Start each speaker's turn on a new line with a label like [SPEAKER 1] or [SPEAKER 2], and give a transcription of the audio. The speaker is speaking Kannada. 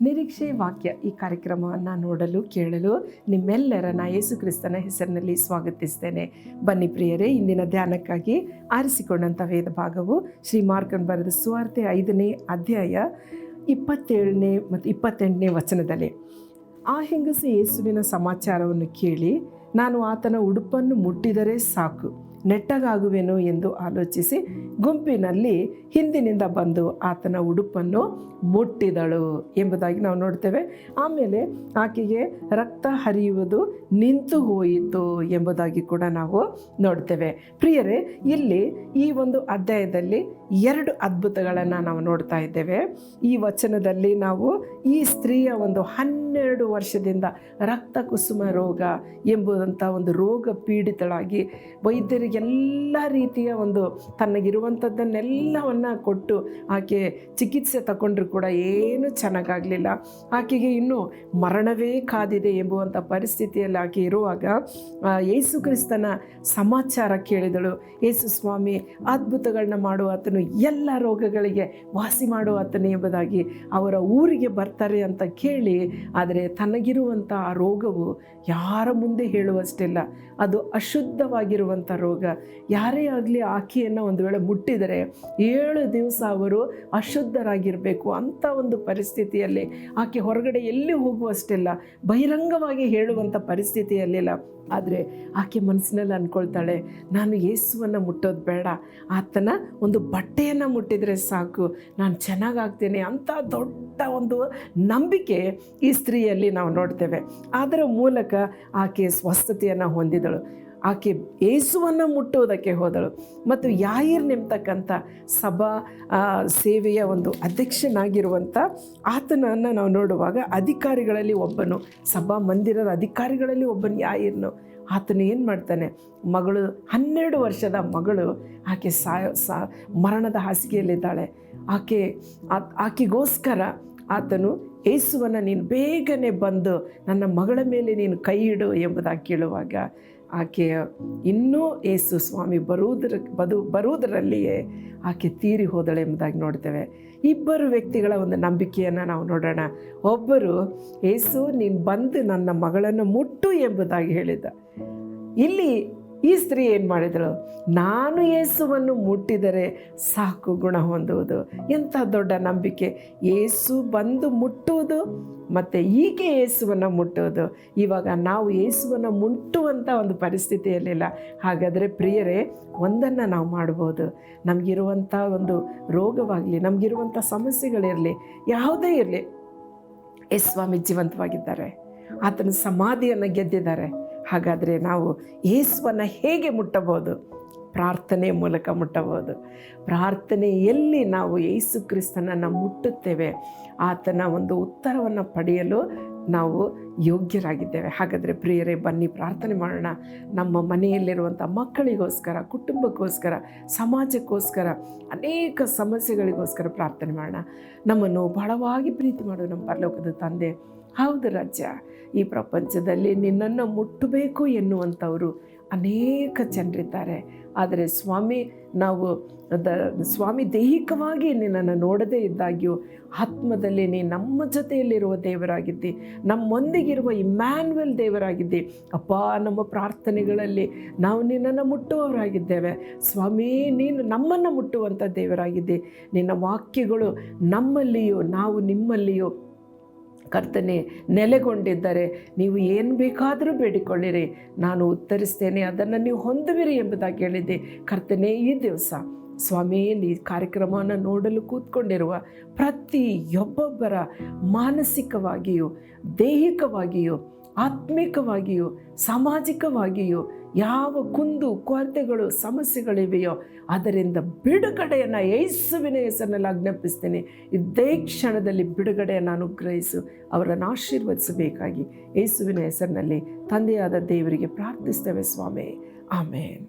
[SPEAKER 1] ನಿರೀಕ್ಷೆ ವಾಕ್ಯ ಈ ಕಾರ್ಯಕ್ರಮವನ್ನು ನೋಡಲು, ಕೇಳಲು ನಿಮ್ಮೆಲ್ಲರನ್ನ ಯೇಸು ಕ್ರಿಸ್ತನ ಹೆಸರಿನಲ್ಲಿ ಸ್ವಾಗತಿಸ್ತೇನೆ. ಬನ್ನಿ ಪ್ರಿಯರೇ, ಇಂದಿನ ಧ್ಯಾನಕ್ಕಾಗಿ ಆರಿಸಿಕೊಂಡಂಥ ವೇದ ಭಾಗವು ಶ್ರೀ ಮಾರ್ಕನ್ ಬರೆದ ಸುವಾರ್ತೆ ಐದನೇ ಅಧ್ಯಾಯ ಇಪ್ಪತ್ತೇಳನೇ ಮತ್ತು ಇಪ್ಪತ್ತೆಂಟನೇ ವಚನದಲ್ಲಿ. ಆ ಹೆಂಗಸು ಯೇಸುವಿನ ಸಮಾಚಾರವನ್ನು ಕೇಳಿ, ನಾನು ಆತನ ಉಡುಪನ್ನು ಮುಟ್ಟಿದರೆ ಸಾಕು. ನೆಟ್ಟಗಾಗುವೆನು ಎಂದು ಆಲೋಚಿಸಿ ಗುಂಪಿನಲ್ಲಿ ಹಿಂದಿನಿಂದ ಬಂದು ಆತನ ಉಡುಪನ್ನು ಮುಟ್ಟಿದಳು ಎಂಬುದಾಗಿ ನಾವು ನೋಡ್ತೇವೆ. ಆಮೇಲೆ ಆಕೆಗೆ ರಕ್ತ ಹರಿಯುವುದು ನಿಂತು ಹೋಯಿತು ಎಂಬುದಾಗಿ ಕೂಡ ನಾವು ನೋಡ್ತೇವೆ. ಪ್ರಿಯರೇ, ಇಲ್ಲಿ ಈ ಒಂದು ಅಧ್ಯಾಯದಲ್ಲಿ ಎರಡು ಅದ್ಭುತಗಳನ್ನು ನಾವು ನೋಡ್ತಾ ಇದ್ದೇವೆ. ಈ ವಚನದಲ್ಲಿ ನಾವು ಈ ಸ್ತ್ರೀಯ ಒಂದು ಹನ್ನೆರಡು ವರ್ಷದಿಂದ ರಕ್ತ ಕುಸುಮ ರೋಗ ಎಂಬುದಂಥ ಒಂದು ರೋಗ ಪೀಡಿತಳಾಗಿ ವೈದ್ಯರಿಗೆಲ್ಲ ರೀತಿಯ ಒಂದು ತನಗಿರುವಂಥದ್ದನ್ನೆಲ್ಲವನ್ನು ಕೊಟ್ಟು ಆಕೆ ಚಿಕಿತ್ಸೆ ತಗೊಂಡ್ರು ಕೂಡ ಏನೂ ಚೆನ್ನಾಗಾಗಲಿಲ್ಲ. ಆಕೆಗೆ ಇನ್ನೂ ಮರಣವೇ ಕಾದಿದೆ ಎಂಬುವಂಥ ಪರಿಸ್ಥಿತಿಯಲ್ಲಿ ಆಕೆ ಇರುವಾಗ ಯೇಸು ಕ್ರಿಸ್ತನ ಸಮಾಚಾರ ಕೇಳಿದಳು. ಯೇಸು ಸ್ವಾಮಿ, ಅದ್ಭುತಗಳನ್ನ ಮಾಡುವ ಆತನು ಎಲ್ಲ ರೋಗಗಳಿಗೆ ವಾಸಿ ಮಾಡುವ ಆತನು ಎಂಬುದಾಗಿ ಅವರ ಊರಿಗೆ ಬರ್ತಾರೆ ಅಂತ ಕೇಳಿ, ಆದರೆ ತನಗಿರುವಂಥ ಆ ರೋಗವು ಯಾರ ಮುಂದೆ ಹೇಳುವಷ್ಟಿಲ್ಲ. ಅದು ಅಶುದ್ಧವಾಗಿರುವಂಥ ರೋಗ. ಯಾರೇ ಆಗಲಿ ಆಕೆಯನ್ನು ಒಂದು ವೇಳೆ ಮುಟ್ಟಿದರೆ ಏಳು ದಿವಸ ಅವರು ಅಶುದ್ಧರಾಗಿರಬೇಕು ಅಂಥ ಒಂದು ಪರಿಸ್ಥಿತಿಯಲ್ಲಿ ಆಕೆ ಹೊರಗಡೆ ಎಲ್ಲಿ ಹೋಗುವಷ್ಟೆಲ್ಲ ಬಹಿರಂಗವಾಗಿ ಹೇಳುವಂಥ ಪರಿಸ್ಥಿತಿಯಲ್ಲಿಲ್ಲ. ಆದರೆ ಆಕೆ ಮನಸ್ಸಿನಲ್ಲಿ ಅಂದ್ಕೊಳ್ತಾಳೆ ನಾನು ಯೇಸುವನ್ನು ಮುಟ್ಟೋದು ಬೇಡ. ಆತನ ಒಂದು ಬಟ್ಟೆಯನ್ನು ಮುಟ್ಟಿದರೆ ಸಾಕು. ನಾನು ಚೆನ್ನಾಗಾಗ್ತೇನೆ ಅಂಥ ದೊಡ್ಡ ಒಂದು ನಂಬಿಕೆ ಈ ಸ್ತ್ರೀಯಲ್ಲಿ ನಾವು ನೋಡ್ತೇವೆ. ಅದರ ಮೂಲಕ ಆಕೆ ಸ್ವಸ್ಥತೆಯನ್ನು ಹೊಂದಿದಳು. ಆಕೆ ಏಸುವನ್ನು ಮುಟ್ಟುವುದಕ್ಕೆ ಹೋದಳು. ಮತ್ತು ಯಾಯಿರ್ ನಿಂತಕ್ಕಂಥ ಸಭಾ ಸೇವೆಯ ಒಂದು ಅಧ್ಯಕ್ಷನಾಗಿರುವಂಥ ಆತನನ್ನು ನಾವು ನೋಡುವಾಗ ಅಧಿಕಾರಿಗಳಲ್ಲಿ ಒಬ್ಬನು, ಸಭಾ ಮಂದಿರದ ಅಧಿಕಾರಿಗಳಲ್ಲಿ ಒಬ್ಬನು ಯಾಯಿರ್ನು. ಆತನು ಏನು ಮಾಡ್ತಾನೆ? ಮಗಳು, ಹನ್ನೆರಡು ವರ್ಷದ ಮಗಳು ಆಕೆ ಸಾಯ ಸಾ, ಮರಣದ ಹಾಸಿಗೆಯಲ್ಲಿದ್ದಾಳೆ. ಆಕೆ ಆಕೆಗೋಸ್ಕರ ಆತನು ಏಸುವನ್ನು ನೀನು ಬೇಗನೆ ಬಂದು ನನ್ನ ಮಗಳ ಮೇಲೆ ನೀನು ಕೈ ಇಡು ಎಂಬುದಾಗಿ ಕೇಳುವಾಗ ಆಕೆಯ ಇನ್ನೂ ಏಸು ಸ್ವಾಮಿ ಬರುವುದರ, ಬದು, ಬರುವುದರಲ್ಲಿಯೇ ಆಕೆ ತೀರಿ ಹೋದಳೆ ಎಂಬುದಾಗಿ ನೋಡ್ತೇವೆ. ಇಬ್ಬರು ವ್ಯಕ್ತಿಗಳ ಒಂದು ನಂಬಿಕೆಯನ್ನು ನಾವು ನೋಡೋಣ. ಒಬ್ಬರು, ಏಸು, ನೀನು ಬಂದು ನನ್ನ ಮಗಳನ್ನು ಮುಟ್ಟು ಎಂಬುದಾಗಿ ಹೇಳಿದ್ದ. ಇಲ್ಲಿ ಈ ಸ್ತ್ರೀ ಏನು ಮಾಡಿದಳು? ನಾನು ಯೇಸುವನ್ನು ಮುಟ್ಟಿದರೆ ಸಾಕು ಗುಣ ಹೊಂದುವುದು. ಎಂಥ ದೊಡ್ಡ ನಂಬಿಕೆ. ಏಸು ಬಂದು ಮುಟ್ಟುವುದು ಮತ್ತು ಈಕೆ ಯೇಸುವನ್ನು ಮುಟ್ಟುವುದು. ಇವಾಗ ನಾವು ಯೇಸುವನ್ನು ಮುಟ್ಟುವಂಥ ಒಂದು ಪರಿಸ್ಥಿತಿಯಲ್ಲಿಲ್ಲ ಹಾಗಾದರೆ ಪ್ರಿಯರೇ, ಒಂದನ್ನು ನಾವು ಮಾಡ್ಬೋದು. ನಮಗಿರುವಂಥ ಒಂದು ರೋಗವಾಗಲಿ ನಮಗಿರುವಂಥ ಸಮಸ್ಯೆಗಳಿರಲಿ ಯಾವುದೇ ಇರಲಿ ಯೇಸ್ವಾಮಿ ಸ್ವಾಮಿ ಜೀವಂತವಾಗಿದ್ದಾರೆ. ಆತನ ಸಮಾಧಿಯನ್ನು ಗೆದ್ದಿದ್ದಾರೆ. ಹಾಗಾದರೆ ನಾವು ಯೇಸುವನ್ನು ಹೇಗೆ ಮುಟ್ಟಬಹುದು? ಪ್ರಾರ್ಥನೆ ಮೂಲಕ ಮುಟ್ಟಬಹುದು. ಪ್ರಾರ್ಥನೆಯಲ್ಲಿ ನಾವು ಯೇಸು ಕ್ರಿಸ್ತನನ್ನು ಮುಟ್ಟುತ್ತೇವೆ. ಆತನ ಒಂದು ಉತ್ತರವನ್ನು ಪಡೆಯಲು ನಾವು ಯೋಗ್ಯರಾಗಿದ್ದೇವೆ. ಹಾಗಾದರೆ ಪ್ರಿಯರೇ, ಬನ್ನಿ ಪ್ರಾರ್ಥನೆ ಮಾಡೋಣ. ನಮ್ಮ ಮನೆಯಲ್ಲಿರುವಂಥ ಮಕ್ಕಳಿಗೋಸ್ಕರ, ಕುಟುಂಬಕ್ಕೋಸ್ಕರ, ಸಮಾಜಕ್ಕೋಸ್ಕರ, ಅನೇಕ ಸಮಸ್ಯೆಗಳಿಗೋಸ್ಕರ ಪ್ರಾರ್ಥನೆ ಮಾಡೋಣ. ನಮ್ಮನ್ನು ಬಹಳವಾಗಿ ಪ್ರೀತಿ ಮಾಡು ನಮ್ಮ ಪರಲೋಕದ ತಂದೆ. ಹೌದು ರಾಜ್ಯ. ಈ ಪ್ರಪಂಚದಲ್ಲಿ ನಿನ್ನನ್ನು ಮುಟ್ಟಬೇಕು ಎನ್ನುವಂಥವರು ಅನೇಕ ಜನರಿದ್ದಾರೆ. ಆದರೆ ಸ್ವಾಮಿ, ನಾವು ದ, ಸ್ವಾಮಿ ದೈಹಿಕವಾಗಿ ನಿನ್ನನ್ನು ನೋಡದೇ ಇದ್ದಾಗ್ಯೂ ಆತ್ಮದಲ್ಲಿ ನೀ ನಮ್ಮ ಜೊತೆಯಲ್ಲಿರುವ ದೇವರಾಗಿದ್ದಿ, ನಮ್ಮೊಂದಿಗಿರುವ ಇಮ್ಯಾನ್ವೆಲ್ ದೇವರಾಗಿದ್ದಿ. ಅಪ್ಪ, ನಮ್ಮ ಪ್ರಾರ್ಥನೆಗಳಲ್ಲಿ ನಾವು ನಿನ್ನನ್ನು ಮುಟ್ಟುವವರಾಗಿದ್ದೇವೆ. ಸ್ವಾಮಿ, ನೀನು ನಮ್ಮನ್ನು ಮುಟ್ಟುವಂಥ ದೇವರಾಗಿದ್ದಿ. ನಿನ್ನ ವಾಕ್ಯಗಳು ನಮ್ಮಲ್ಲಿಯೂ ನಾವು ನಿಮ್ಮಲ್ಲಿಯೂ ಕರ್ತನೆ ನೆಲೆಗೊಂಡಿದ್ದರೆ ನೀವು ಏನು ಬೇಕಾದರೂ ಬೇಡಿಕೊಳ್ಳಿರಿ. ನಾನು ಉತ್ತರಿಸ್ತೇನೆ, ಅದನ್ನು ನೀವು ಹೊಂದುವಿರಿ ಎಂಬುದಾಗಿ ಹೇಳಿದ್ದೆ. ಕರ್ತನೆ, ಈ ದಿವಸ ಸ್ವಾಮಿ, ಈ ಕಾರ್ಯಕ್ರಮವನ್ನು ನೋಡಲು ಕೂತ್ಕೊಂಡಿರುವ ಪ್ರತಿಯೊಬ್ಬೊಬ್ಬರ ಮಾನಸಿಕವಾಗಿಯೂ, ದೈಹಿಕವಾಗಿಯೂ, ಆತ್ಮಿಕವಾಗಿಯೂ, ಸಾಮಾಜಿಕವಾಗಿಯೂ ಯಾವ ಕುಂದು ಕೊರತೆಗಳು, ಸಮಸ್ಯೆಗಳಿವೆಯೋ ಅದರಿಂದ ಬಿಡುಗಡೆಯನ್ನು ಯೇಸುವಿನ ಹೆಸರಿನಲ್ಲಿ ಆಜ್ಞಾಪಿಸ್ತೇನೆ. ಇದೇ ಕ್ಷಣದಲ್ಲಿ ಬಿಡುಗಡೆಯನ್ನು ಅನುಗ್ರಹಿಸು, ಅವರನ್ನು ಆಶೀರ್ವದಿಸಬೇಕಾಗಿ ಯೇಸುವಿನ ಹೆಸರಿನಲ್ಲಿ ತಂದೆಯಾದ ದೇವರಿಗೆ ಪ್ರಾರ್ಥಿಸ್ತೇವೆ ಸ್ವಾಮಿ. ಆಮೇನ್.